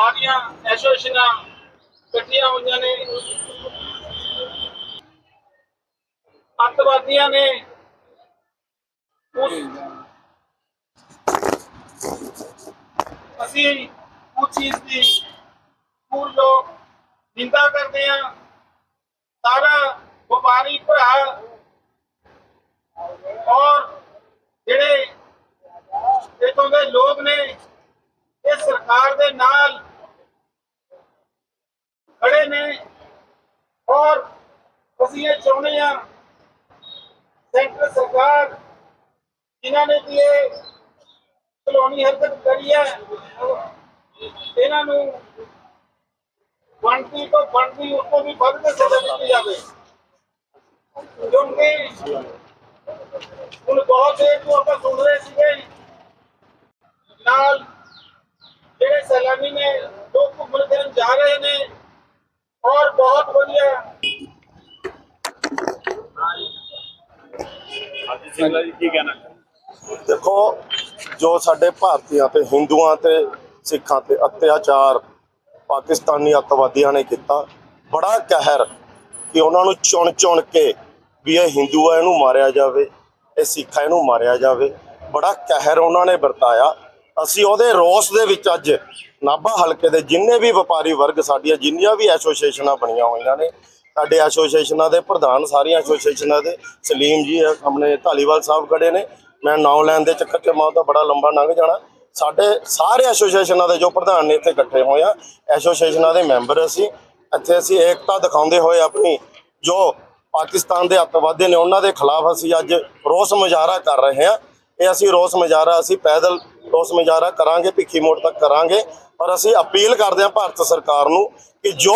ਸਾਰੀਆਂ ਐਸੋਸੀਏਸ਼ਨਾਂ ਇਕੱਠੀਆਂ ਹੋਈਆਂ ਨੇ। ਅੱਤਵਾਦੀਆਂ ਨੇ ਅਸੀਂ ਉਸ ਚੀਜ਼ ਦੀ ਪੂਰ ਲੋਕ ਨਿੰਦਾ ਕਰਦੇ ਆ ਸਾਰਾ ਵਪਾਰੀ ਭਰਾ ਔਰ ਜਿਹੜੇ ਇਥੋਂ ਦੇ ਲੋਕ ਨੇ, ਇਹ ਸਰਕਾਰ ਦੇ ਨਾਲ ਖੜੇ ਨੇ ਔਰ ਅਸੀਂ ਇਹ ਚਾਹੁੰਦੇ ਆ ਸੈਂਟਰ ਸਰਕਾਰ ਜਿਨ੍ਹਾਂ ਨੇ ਵੀ ਇਹ ਕਲੋਨੀ ਹਰਕਤ ਕਰੀ ਹੈ, ਇਹਨਾਂ ਨੂੰ ਬਣਦੀ ਤੋਂ ਬਣਦੀ ਉਸ ਵੀ ਵੱਧ ਕੇ ਸਜ਼ਾ ਦਿੱਤੀ ਜਾਵੇ। ਕਿਉਂਕਿ ਹੁਣ ਬਹੁਤ ਦੇਰ ਤੋਂ ਆਪਾਂ ਸੁਣ ਰਹੇ ਸੀਗੇ, ਨਾਲ ਜਿਹੜੇ ਸੈਲਾਨੀ ਨੇ ਲੋਕ ਘੁੰਮਣ ਫਿਰਨ ਜਾ ਰਹੇ ਨੇ, ਔਰ ਬਹੁਤ ਵਧੀਆ ਹਾਂਜੀ ਸਿੰਘਲਾ ਜੀ ਕੀ ਕਹਿਣਾ ਦੇਖੋ, ਜੋ ਸਾਡੇ ਭਾਰਤੀਆਂ ਤੇ, ਹਿੰਦੂਆਂ ਤੇ, ਸਿੱਖਾਂ ਤੇ ਅਤਿਆਚਾਰ, ਪਾਕਿਸਤਾਨੀ ਅੱਤਵਾਦੀਆਂ ਨੇ ਕੀਤਾ, ਬੜਾ ਕਹਿਰ ਕਿ ਉਹਨਾਂ ਨੂੰ ਚੁਣ ਚੁਣ ਕੇ ਵੀ ਇਹ ਹਿੰਦੂ ਆ ਇਹਨੂੰ ਮਾਰਿਆ ਜਾਵੇ, ਇਹ ਸਿੱਖ ਆ ਇਹਨੂੰ ਮਾਰਿਆ ਜਾਵੇ, ਬੜਾ ਕਹਿਰ ਉਹਨਾਂ ਨੇ ਵਰਤਾਇਆ। ਅਸੀਂ ਉਹਦੇ ਰੋਸ ਦੇ ਵਿੱਚ ਅੱਜ ਨਾਭਾ ਹਲਕੇ ਦੇ ਜਿੰਨੇ ਵੀ ਵਪਾਰੀ ਵਰਗ ਸਾਡੀਆਂ ਜਿੰਨੀਆਂ ਵੀ ਐਸੋਸੀਏਸ਼ਨਾਂ ਬਣੀਆਂ ਹੋਈਆਂ ਨੇ ਸਾਡੇ ਐਸੋਸੀਏਸ਼ਨਾਂ ਦੇ ਪ੍ਰਧਾਨ, ਸਾਰੀਆਂ ਐਸੋਸੀਏਸ਼ਨਾਂ ਦੇ, ਸਲੀਮ ਜੀ, ਆਪਣੇ ਢਾਲੀਵਾਲ ਸਾਹਿਬ ਖੜੇ ਨੇ। ਮੈਂ ਨਾਮ ਲੈਣ ਦੇ ਚੱਕਰ 'ਚ, ਮੈਂ ਤਾਂ ਬੜਾ ਲੰਬਾ ਲੰਘ ਜਾਣਾ। ਸਾਡੇ ਸਾਰੇ ਐਸੋਸੀਏਸ਼ਨਾਂ ਦੇ ਜੋ ਪ੍ਰਧਾਨ ਨੇ ਇੱਥੇ ਇਕੱਠੇ ਹੋਏ ਆ, ਐਸੋਸੀਏਸ਼ਨਾਂ ਦੇ ਮੈਂਬਰ ਅਸੀਂ, ਇੱਥੇ ਅਸੀਂ ਏਕਤਾ ਦਿਖਾਉਂਦੇ ਹੋਏ ਆਪਣੀ ਜੋ ਪਾਕਿਸਤਾਨ ਦੇ ਅੱਤਵਾਦੀ ਨੇ, ਉਹਨਾਂ ਦੇ ਖਿਲਾਫ ਅਸੀਂ ਅੱਜ ਰੋਸ ਮੁਜ਼ਾਹਰਾ ਕਰ ਰਹੇ ਹਾਂ। ਇਹ ਅਸੀਂ ਰੋਸ ਮੁਜ਼ਾਹਰਾ, ਅਸੀਂ ਪੈਦਲ ਰੋਸ ਮੁਜ਼ਾਹਰਾ ਕਰਾਂਗੇ, ਭਿੱਖੀ ਮੋੜ ਤੱਕ ਕਰਾਂਗੇ। ਪਰ ਅਸੀਂ ਅਪੀਲ ਕਰਦੇ ਹਾਂ ਭਾਰਤ ਸਰਕਾਰ ਨੂੰ ਕਿ ਜੋ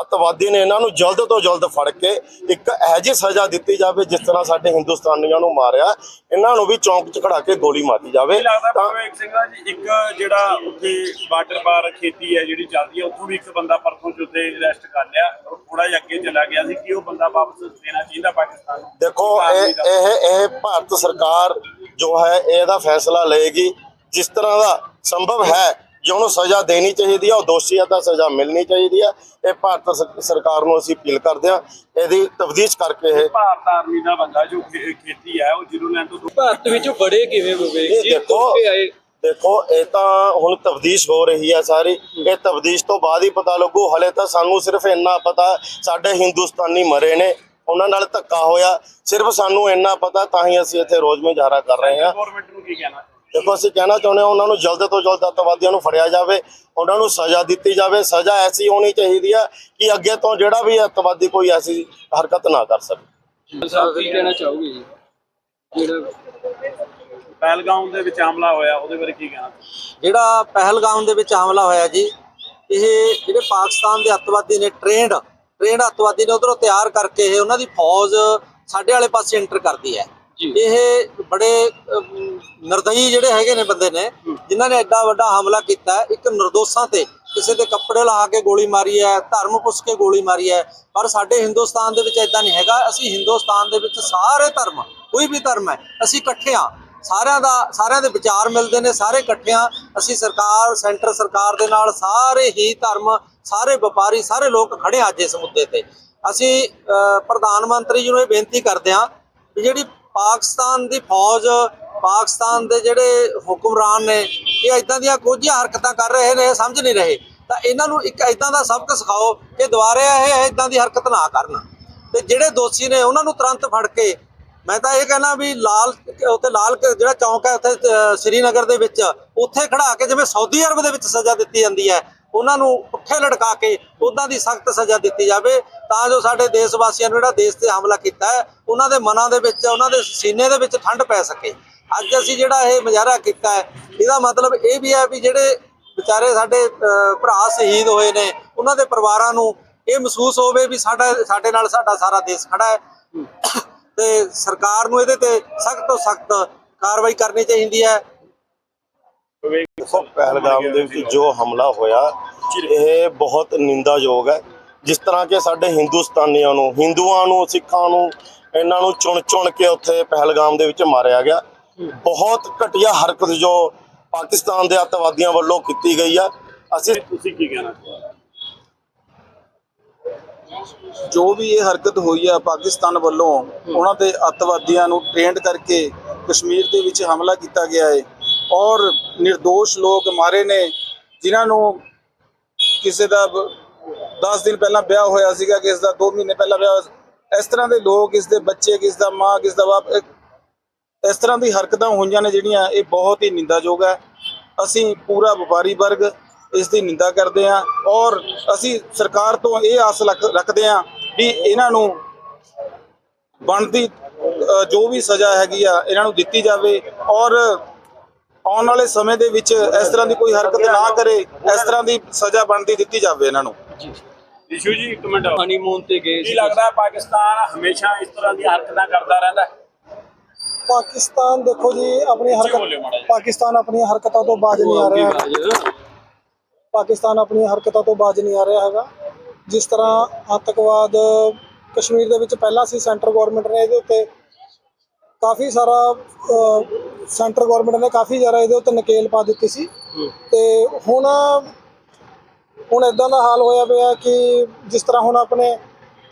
ਅੱਤਵਾਦੀ ਨੇ ਇਹਨਾਂ ਨੂੰ ਜਲਦ ਤੋਂ ਜਲਦ ਫੜ ਕੇ ਇੱਕ ਇਹੋ ਜਿਹੀ ਸਜ਼ਾ ਦਿੱਤੀ ਜਾਵੇ ਜਿਸ ਤਰ੍ਹਾਂ ਸਾਡੇ ਹਿੰਦੁਸਤਾਨੀਆਂ ਨੂੰ ਮਾਰਿਆ। ਇਹਨਾਂ ਨੂੰ ਵੀ ਚੌਂਕ 'ਚ ਖੜਾ ਕੇ ਗੋਲੀ ਮਾਰੀ ਜਾਵੇ। ਤਾਂ ਭਾਵੇਂ ਸਿੰਘਲਾ ਜੀ ਇੱਕ ਜਿਹੜਾ ਉੱਥੇ ਵਾਟਰ ਬਾਰ ਖੇਤੀ ਹੈ ਜਿਹੜੀ ਚੱਲਦੀ ਹੈ ਉੱਥੋਂ ਵੀ ਇੱਕ ਬੰਦਾ ਪਰਸੋਂ ਚੁੱਤੇ ਅਰੈਸਟ ਕਰ ਲਿਆ। ਥੋੜਾ ਜਿਹਾ ਅੱਗੇ ਚਲਾ ਗਿਆ ਸੀ ਕਿ ਉਹ ਬੰਦਾ ਵਾਪਸ ਦੇਣਾ ਚਾਹੀਦਾ ਪਾਕਿਸਤਾਨ ਨੂੰ। ਦੇਖੋ ਇਹ। ਇਹ ਇਹ ਭਾਰਤ ਸਰਕਾਰ ਜੋ ਹੈ ਇਹਦਾ ਫੈਸਲਾ ਲਏਗੀ। ਜਿਸ ਤਰ੍ਹਾਂ ਦਾ ਸੰਭਵ ਹੈ ਜੋ ਉਹਨੂੰ ਸਜ਼ਾ ਦੇਣੀ ਚਾਹੀਦੀ ਹੈ ਉਹ ਦੋਸ਼ੀ ਹੈ ਤਾਂ ਸਜ਼ਾ ਮਿਲਣੀ ਚਾਹੀਦੀ ਹੈ ਇਹ ਭਾਰਤ ਸਰਕਾਰ ਨੂੰ ਅਸੀਂ ਅਪੀਲ ਕਰਦੇ ਹਾਂ ਇਹਦੀ ਤਫਤੀਸ਼ ਕਰਕੇ ਇਹ ਭਾਰਤ ਆਰਮੀ ਦਾ ਬੰਦਾ ਜੋ ਖੇਤੀ ਹੈ ਉਹ ਜ਼ੀਰੋਲੈਂਡ ਤੋਂ ਭਾਰਤ ਵਿੱਚੋਂ ਬੜੇ ਕਿਵੇਂ ਵਿਵੇਕ ਇਹ ਜੀ ਦੇਖੋ ਦੇਖੋ ਇਹ ਤਾਂ ਹੁਣ ਤਫਤੀਸ਼ ਹੋ ਰਹੀ ਹੈ ਸਾਰੀ। ਇਹ ਤਫਤੀਸ਼ ਤੋਂ ਬਾਅਦ ਹੀ ਪਤਾ ਲੱਗੂ ਹਲੇ ਤਾਂ ਸਾਨੂੰ ਸਿਰਫ ਇੰਨਾ ਪਤਾ ਸਾਡੇ ਹਿੰਦੁਸਤਾਨੀ ਮਰੇ ਨੇ ਉਹਨਾਂ ਨਾਲ ਧੱਕਾ ਹੋਇਆ। ਸਿਰਫ ਸਾਨੂੰ ਇੰਨਾ ਪਤਾ ਤਾਂ ਹੀ ਅਸੀਂ ਇੱਥੇ ਰੋਜ਼ ਮੁਜ਼ਾਹਰਾ ਕਰ ਰਹੇ ਹਾਂ ਗਵਰਨਮੈਂਟ ਨੂੰ ਕੀ ਕਹਿਣਾ? ਦੇਖੋ ਅਸੀਂ ਕਹਿਣਾ ਚਾਹੁੰਦੇ ਹਾਂ ਉਹਨਾਂ ਨੂੰ ਜਲਦ ਤੋਂ ਜਲਦ ਅੱਤਵਾਦੀਆਂ ਨੂੰ ਫੜਿਆ ਜਾਵੇ ਉਹਨਾਂ ਨੂੰ ਸਜ਼ਾ ਦਿੱਤੀ ਜਾਵੇ। ਸਜ਼ਾ ਐਸੀ ਹੋਣੀ ਚਾਹੀਦੀ ਹੈ ਕਿ ਅੱਗੇ ਤੋਂ ਜਿਹੜਾ ਵੀ ਅੱਤਵਾਦੀ ਕੋਈ ਐਸੀ ਹਰਕਤ ਨਾ ਕਰ ਸਕੇ। ਸਾਹਿਬ ਕੀ ਕਹਿਣਾ ਚਾਹੋਗੇ ਜੀ? ਜਿਹੜਾ ਪਹਿਲਗਾਮ ਦੇ ਵਿੱਚ ਹਮਲਾ ਹੋਇਆ ਉਹਦੇ ਬਾਰੇ ਕੀ ਕਹਿਣਾ? ਜਿਹੜਾ ਪਹਿਲਗਾਮ ਦੇ ਵਿੱਚ ਹਮਲਾ ਹੋਇਆ ਜੀ ਇਹ ਜਿਹੜੇ ਪਾਕਿਸਤਾਨ ਦੇ ਅੱਤਵਾਦੀ ਨੇ ਟ੍ਰੇਨਡ ਟ੍ਰੇਨਡ ਅੱਤਵਾਦੀ ਨੇ ਉਧਰੋਂ ਤਿਆਰ ਕਰਕੇ ਇਹ ਉਹਨਾਂ ਦੀ ਫੌਜ ਸਾਡੇ ਵਾਲੇ ਪਾਸੇ ਐਂਟਰ ਕਰਦੀ ਹੈ। ਇਹ ਬੜੇ ਨਿਰਦਈ ਜਿਹੜੇ ਹੈਗੇ ਨੇ ਬੰਦੇ ਨੇ ਜਿਨ੍ਹਾਂ ਨੇ ਐਡਾ ਵੱਡਾ ਹਮਲਾ ਕੀਤਾ ਇੱਕ ਨਿਰਦੋਸ਼ਾਂ ਤੇ ਕਿਸੇ ਦੇ ਕੱਪੜੇ ਲਾ ਕੇ ਗੋਲੀ ਮਾਰੀ ਹੈ ਧਰਮ ਪੁੱਛ ਕੇ ਗੋਲੀ ਮਾਰੀ ਹੈ ਪਰ ਸਾਡੇ ਹਿੰਦੁਸਤਾਨ ਦੇ ਵਿੱਚ ਐਦਾਂ ਨਹੀਂ ਹੈਗਾ। ਅਸੀਂ ਹਿੰਦੁਸਤਾਨ ਦੇ ਵਿੱਚ ਸਾਰੇ ਧਰਮ ਕੋਈ ਵੀ ਧਰਮ ਹੈ ਅਸੀਂ ਇਕੱਠੇ ਹਾਂ। ਸਾਰਿਆਂ ਦਾ ਸਾਰਿਆਂ ਦੇ ਵਿਚਾਰ ਮਿਲਦੇ ਨੇ ਸਾਰੇ ਇਕੱਠੇ ਹਾਂ। ਅਸੀਂ ਸਰਕਾਰ ਸੈਂਟਰ ਸਰਕਾਰ ਦੇ ਨਾਲ ਸਾਰੇ ਹੀ ਧਰਮ ਸਾਰੇ ਵਪਾਰੀ ਸਾਰੇ ਲੋਕ ਖੜੇ ਅੱਜ ਇਸ ਮੁੱਦੇ ਤੇ। ਅਸੀਂ ਪ੍ਰਧਾਨ ਮੰਤਰੀ ਜੀ ਨੂੰ ਇਹ ਬੇਨਤੀ ਕਰਦੇ ਹਾਂ ਵੀ ਜਿਹੜੀ ਪਾਕਿਸਤਾਨ ਦੀ ਫੌਜ, ਪਾਕਿਸਤਾਨ ਦੇ ਜਿਹੜੇ ਹੁਕਮਰਾਨ ਨੇ, ਇਹ ਇਦਾਂ ਦੀਆਂ ਕੁਝ ਹਰਕਤਾਂ ਕਰ ਰਹੇ ਨੇ, ਇਹ ਸਮਝ ਨਹੀਂ ਰਹੇ। ਤਾਂ ਇਹਨਾਂ ਨੂੰ ਇੱਕ ਇਦਾਂ ਦਾ ਸਬਕ ਸਿਖਾਓ ਕਿ ਦੁਬਾਰਾ ਇਹ ਇਦਾਂ ਦੀ ਹਰਕਤ ਨਾ ਕਰਨ। ਤੇ ਜਿਹੜੇ ਦੋਸ਼ੀ ਨੇ ਉਹਨਾਂ ਨੂੰ ਤੁਰੰਤ ਫੜ ਕੇ, ਮੈਂ ਤਾਂ ਇਹ ਕਹਿਣਾ ਵੀ ਲਾਲ, ਉੱਥੇ ਲਾਲ ਕ- ਜਿਹੜਾ ਚੌਂਕ ਹੈ ਉੱਥੇ ਸ਼੍ਰੀਨਗਰ ਦੇ ਵਿੱਚ, ਉੱਥੇ ਖੜਾ ਕੇ ਜਿਵੇਂ ਸਾਊਦੀ ਅਰਬ ਦੇ ਵਿੱਚ ਸਜ਼ਾ ਦਿੱਤੀ ਜਾਂਦੀ ਹੈ। ਉਹਨਾਂ ਨੂੰ ਪੁੱਠੇ ਲਟਕਾ ਕੇ ਉਹਨਾਂ ਦੀ ਸਖਤ ਸਜ਼ਾ ਦਿੱਤੀ ਜਾਵੇ, ਤਾਂ ਜੋ ਸਾਡੇ ਦੇਸ਼ ਵਾਸੀਆਂ ਨੂੰ ਜਿਹੜਾ ਦੇਸ਼ ਤੇ ਹਮਲਾ ਕੀਤਾ ਹੈ, ਉਹਨਾਂ ਦੇ ਮਨਾਂ ਦੇ ਵਿੱਚ, ਉਹਨਾਂ ਦੇ ਸੀਨੇ ਦੇ ਵਿੱਚ ਠੰਡ ਪੈ ਸਕੇ। ਅੱਜ ਅਸੀਂ ਜਿਹੜਾ ਇਹ ਮੁਜ਼ਾਹਰਾ ਕੀਤਾ ਹੈ, ਇਹਦਾ ਮਤਲਬ ਇਹ ਵੀ ਹੈ ਵੀ ਜਿਹੜੇ ਵਿਚਾਰੇ ਸਾਡੇ ਭਰਾ ਸ਼ਹੀਦ ਹੋਏ ਨੇ, ਉਹਨਾਂ ਦੇ ਪਰਿਵਾਰਾਂ ਨੂੰ ਇਹ ਮਹਿਸੂਸ ਹੋਵੇ ਵੀ ਸਾਡਾ, ਸਾਡੇ ਨਾਲ ਸਾਡਾ ਸਾਰਾ ਦੇਸ਼ ਖੜਾ ਹੈ। ਤੇ ਸਰਕਾਰ ਨੂੰ ਇਹਦੇ ਤੇ ਸਖਤ ਤੋਂ ਸਖਤ ਕਾਰਵਾਈ ਕਰਨੀ ਚਾਹੀਦੀ ਹੈ। ਦੇਖੋ ਪਹਿਲਗਾਮ ਦੇ ਵਿੱਚ ਜੋ ਹਮਲਾ ਹੋਇਆ ਇਹ ਬਹੁਤ ਨਿੰਦਾਯੋਗ ਹੈ। ਜਿਸ ਤਰ੍ਹਾਂ ਕਿ ਸਾਡੇ ਹਿੰਦੁਸਤਾਨੀਆਂ ਨੂੰ ਹਿੰਦੂਆਂ ਨੂੰ ਸਿੱਖਾਂ ਨੂੰ ਇਹਨਾਂ ਨੂੰ ਚੁਣ ਚੁਣ ਕੇ ਉੱਥੇ ਪਹਿਲਗਾਮ ਦੇ ਵਿੱਚ ਮਾਰਿਆ ਗਿਆ। ਬਹੁਤ ਘਟੀਆ ਹਰਕਤ ਜੋ ਪਾਕਿਸਤਾਨ ਦੇ ਅੱਤਵਾਦੀਆਂ ਵੱਲੋਂ ਕੀਤੀ ਗਈ ਆ। ਅਸੀਂ ਤੁਸੀਂ ਕੀ ਕਹਿਣਾ? ਜੋ ਵੀ ਇਹ ਹਰਕਤ ਹੋਈ ਹੈ ਪਾਕਿਸਤਾਨ ਵੱਲੋਂ ਉਹਨਾਂ ਤੇ ਅੱਤਵਾਦੀਆਂ ਨੂੰ ਟ੍ਰੇਨਡ ਕਰਕੇ ਕਸ਼ਮੀਰ ਦੇ ਵਿੱਚ ਹਮਲਾ ਕੀਤਾ ਗਿਆ ਹੈ ਔਰ નિર્ਦੋਸ਼ ਲੋਕ ਮਾਰੇ ਨੇ, ਜਿਨ੍ਹਾਂ ਨੂੰ ਕਿਸੇ ਦਾ 10 ਦਿਨ ਪਹਿਲਾਂ ਵਿਆਹ ਹੋਇਆ ਸੀਗਾ, ਕਿਸ ਦਾ 2 ਮਹੀਨੇ ਪਹਿਲਾਂ ਵਿਆਹ ਹੋਇਆ ਇਸ ਤਰ੍ਹਾਂ ਦੇ ਲੋਕ, ਇਸ ਦੇ ਬੱਚੇ, ਕਿਸ ਦਾ ਮਾਂ, ਕਿਸ ਦਾ ਬਾਪ ਇਸ ਤਰ੍ਹਾਂ ਦੀ ਹਰਕਤਾਂ ਹੋਈਆਂ ਨੇ ਜਿਹੜੀਆਂ, ਇਹ ਬਹੁਤ ਹੀ ਨਿੰਦਾਯੋਗ ਹੈ। ਅਸੀਂ ਪੂਰਾ ਵਪਾਰੀ ਵਰਗ ਇਸ ਦੀ ਨਿੰਦਾ ਕਰਦੇ ਹਾਂ ਔਰ ਅਸੀਂ ਸਰਕਾਰ ਤੋਂ ਇਹ ਆਸ ਰੱਖ- ਰੱਖਦੇ ਹਾਂ ਵੀ ਇਹਨਾਂ ਨੂੰ ਬਣਦੀ ਜੋ ਵੀ ਸਜ਼ਾ ਹੈਗੀ ਆ, ਇਹਨਾਂ ਨੂੰ ਦਿੱਤੀ ਜਾਵੇ ਔਰ ਆਉਣ ਵਾਲੇ ਸਮੇਂ ਦੇ ਵਿੱਚ ਇਸ ਤਰ੍ਹਾਂ ਦੀ ਕੋਈ ਹਰਕਤ ਨਾ ਕਰੇ ਇਸ ਤਰ੍ਹਾਂ ਦੀ ਸਜ਼ਾ ਬਣਦੀ ਦਿੱਤੀ ਜਾਵੇ ਇਹਨਾਂ ਨੂੰ। ਇਸ਼ੂ ਜੀ ਇੱਕ ਮਿੰਟ। ਹਨੀਮੂਨ ਤੇ ਗਏ ਕੀ ਲੱਗਦਾ ਹੈ ਪਾਕਿਸਤਾਨ ਹਮੇਸ਼ਾ ਇਸ ਤਰ੍ਹਾਂ ਦੀਆਂ ਹਰਕਤਾਂ ਕਰਦਾ ਰਹਿੰਦਾ ਹੈ? ਪਾਕਿਸਤਾਨ ਦੇਖੋ ਜੀ ਆਪਣੀ ਹਰਕਤ। ਪਾਕਿਸਤਾਨ ਆਪਣੀਆਂ ਹਰਕਤਾਂ ਤੋਂ ਬਾਜ ਨਹੀਂ ਆ ਰਿਹਾ ਪਾਕਿਸਤਾਨ ਆਪਣੀਆਂ ਹਰਕਤਾਂ ਤੋਂ ਬਾਜ ਨਹੀਂ ਆ ਰਿਹਾ ਹੈਗਾ। ਜਿਸ ਤਰ੍ਹਾਂ ਆਤੰਕਵਾਦ ਕਸ਼ਮੀਰ ਦੇ ਵਿੱਚ ਪਹਿਲਾਂ ਸੀ ਸੈਂਟਰ ਗਵਰਨਮੈਂਟ ਨੇ ਇਹਦੇ ਉੱਤੇ ਕਾਫੀ ਸਾਰਾ ਸੈਂਟਰ ਗਵਰਨਮੈਂਟ ਨੇ ਕਾਫੀ ਜ਼ਿਆਦਾ ਇਹਦੇ ਉੱਤੇ ਨਕੇਲ ਪਾ ਦਿੱਤੀ ਸੀ। ਤੇ ਹੁਣ ਹੁਣ ਇਦਾਂ ਦਾ ਹਾਲ ਹੋਇਆ ਪਿਆ ਕਿ ਜਿਸ ਤਰ੍ਹਾਂ ਹੁਣ ਆਪਣੇ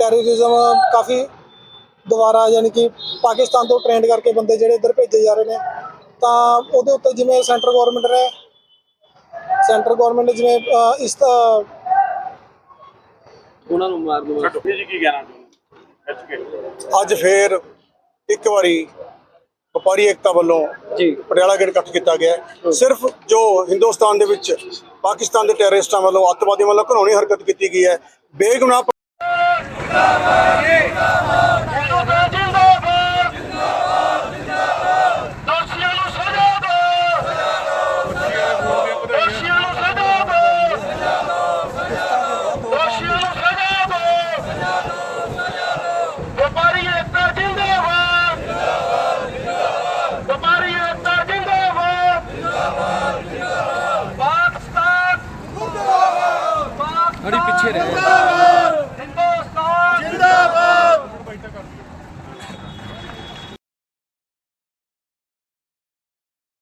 ਟੈਰਰਿਜ਼ਮ ਕਾਫੀ ਦੁਬਾਰਾ ਯਾਨੀ ਕਿ ਪਾਕਿਸਤਾਨ ਤੋਂ ਟ੍ਰੇਨਡ ਕਰਕੇ ਬੰਦੇ ਜਿਹੜੇ ਇੱਧਰ ਭੇਜੇ ਜਾ ਰਹੇ ਨੇ ਤਾਂ ਉਹਦੇ ਉੱਤੇ ਜਿਵੇਂ ਸੈਂਟਰ ਗਵਰਨਮੈਂਟ ਨੇ ਸੈਂਟਰ ਗਵਰਨਮੈਂਟ ਨੇ ਜਿਵੇਂ ਇਸ ਦਾ ਉਹਨਾਂ ਨੂੰ ਮਾਰ ਛੱਡੋ ਜੀ ਕੀ ਕਹਿਣਾ ਅੱਜ ਫੇਰ ਇੱਕ ਵਾਰੀ ਵਪਾਰੀ ਏਕਤਾ ਵੱਲੋਂ ਜੀ। ਪਟਿਆਲਾ ਗੇਟ ਇਕੱਠ ਕੀਤਾ ਗਿਆ। ਸਿਰਫ ਜੋ ਹਿੰਦੁਸਤਾਨ ਦੇ ਵਿੱਚ ਪਾਕਿਸਤਾਨ ਦੇ ਟੈਰਰਿਸਟਾਂ ਵੱਲੋਂ ਅੱਤਵਾਦੀਆਂ ਵੱਲੋਂ ਘਿਨੌਣੀ ਹਰਕਤ ਕੀਤੀ ਗਈ ਹੈ। ਬੇਗੁਨਾਹ ছেড়ে